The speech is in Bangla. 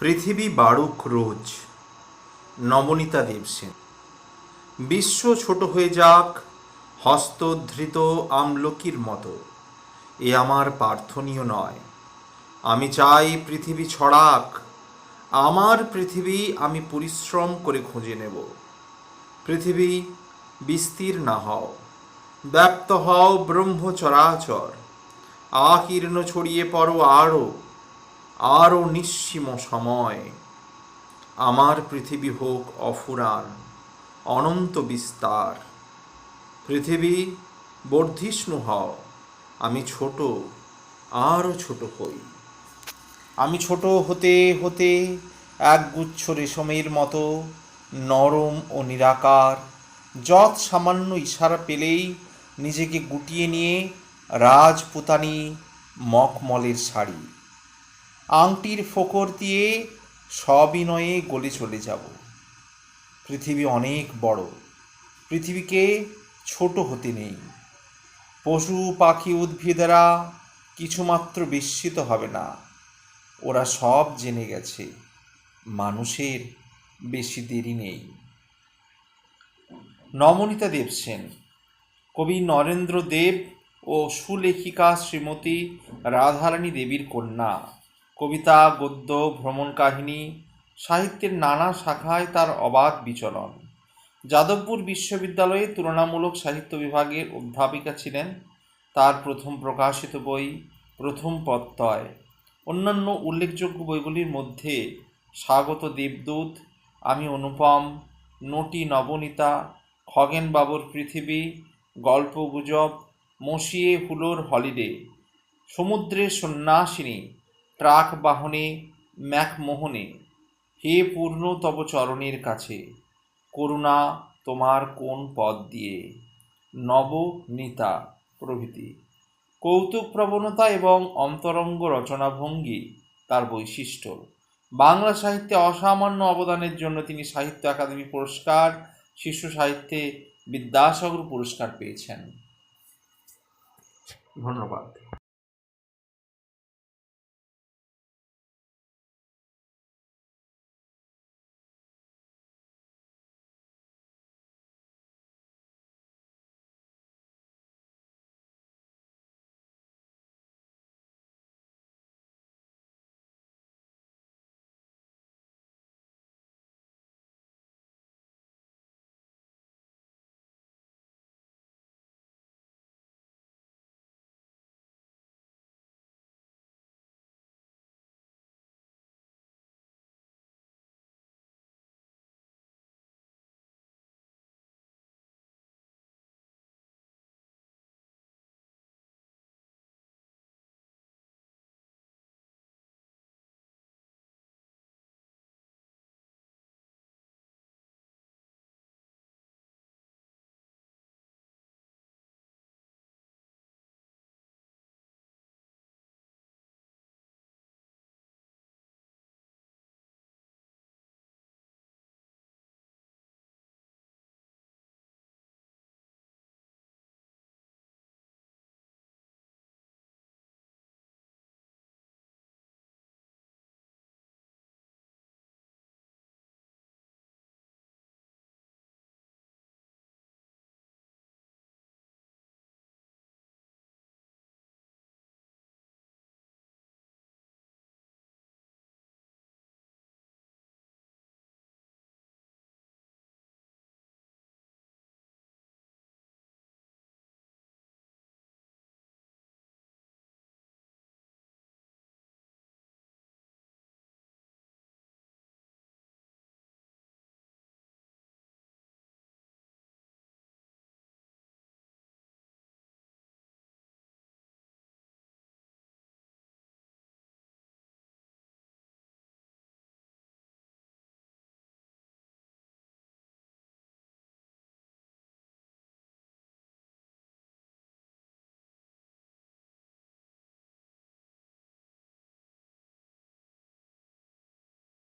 পৃথিবী বাড়ুক রোজ, নবনীতা দেবসেন বিশ্ব ছোট হয়ে যাক হস্তধৃত আমলকির মতো। এ আমার প্রার্থনীয় নয়। আমি চাই পৃথিবী ছড়াক, আমার পৃথিবী আমি পরিশ্রম করে খুঁজে নেব। পৃথিবী বিস্তীর্ণ হও, ব্যাপ্ত হও ব্রহ্ম চরাচর আকীর্ণ ছড়িয়ে পড়ো আরও। আরও নিঃসীম সময়। আমার পৃথিবী হোক অফুরান, অনন্ত বিস্তার। পৃথিবী, বর্ধিষ্ণু হও, আমি ছোট, আরও ছোট হই। আমি ছোট হতে হতে এক গুচ্ছ রেশমের মতো নরম ও নিরাকার যৎ সামান্য ইশারা পেলেই নিজেকে গুটিয়ে নিয়ে রাজপুতানি মকমলের শাড়ি। আংটির ফোকর দিয়ে সবিনয়ে গলে চলে যাব। পৃথিবী অনেক বড়। পৃথিবীকে ছোট হতে নেই। পশু পাখি উদ্ভিদেরা কিছুমাত্র বিস্মিত হবে না। ওরা সব জেনে গেছে, মানুষের বেশি দেরি নেই। নমনীতা দেবসেন কবি নরেন্দ্র দেব ও সুলেখিকা শ্রীমতী রাধারানী দেবীর কন্যা। কবিতা, গদ্য, ভ্রমণ কাহিনী, সাহিত্যের নানা শাখায় তার অবাধ বিচরণ যাদবপুর বিশ্ববিদ্যালয়ে তুলনামূলক সাহিত্য বিভাগের অধ্যাপিকা ছিলেন। তার প্রথম প্রকাশিত বই, প্রথম প্রত্যয়। অন্যান্য উল্লেখযোগ্য বইগুলির মধ্যে স্বাগত দেবদূত, আমি অনুপম, নটি নবনীতা, খগেনবাবুর পৃথিবী গল্প গুজব মসিয়ে হুলোর হলিডে, সমুদ্রের সন্ন্যাসিনী ট্রাক বাহনে ম্যাকমোহনে, হে পূর্ণ তব চরণের কাছে, করুণা তোমার কোন পদ দিয়ে? নবনীতা প্রভৃতি। কৌতুক প্রবণতা এবং অন্তরঙ্গ রচনাভঙ্গি তার বৈশিষ্ট্য। বাংলা সাহিত্যে অসামান্য অবদানের জন্য তিনি সাহিত্য একাডেমি পুরস্কার, শিশু সাহিত্যে বিদ্যাসাগর পুরস্কার পেয়েছেন। ধন্যবাদ।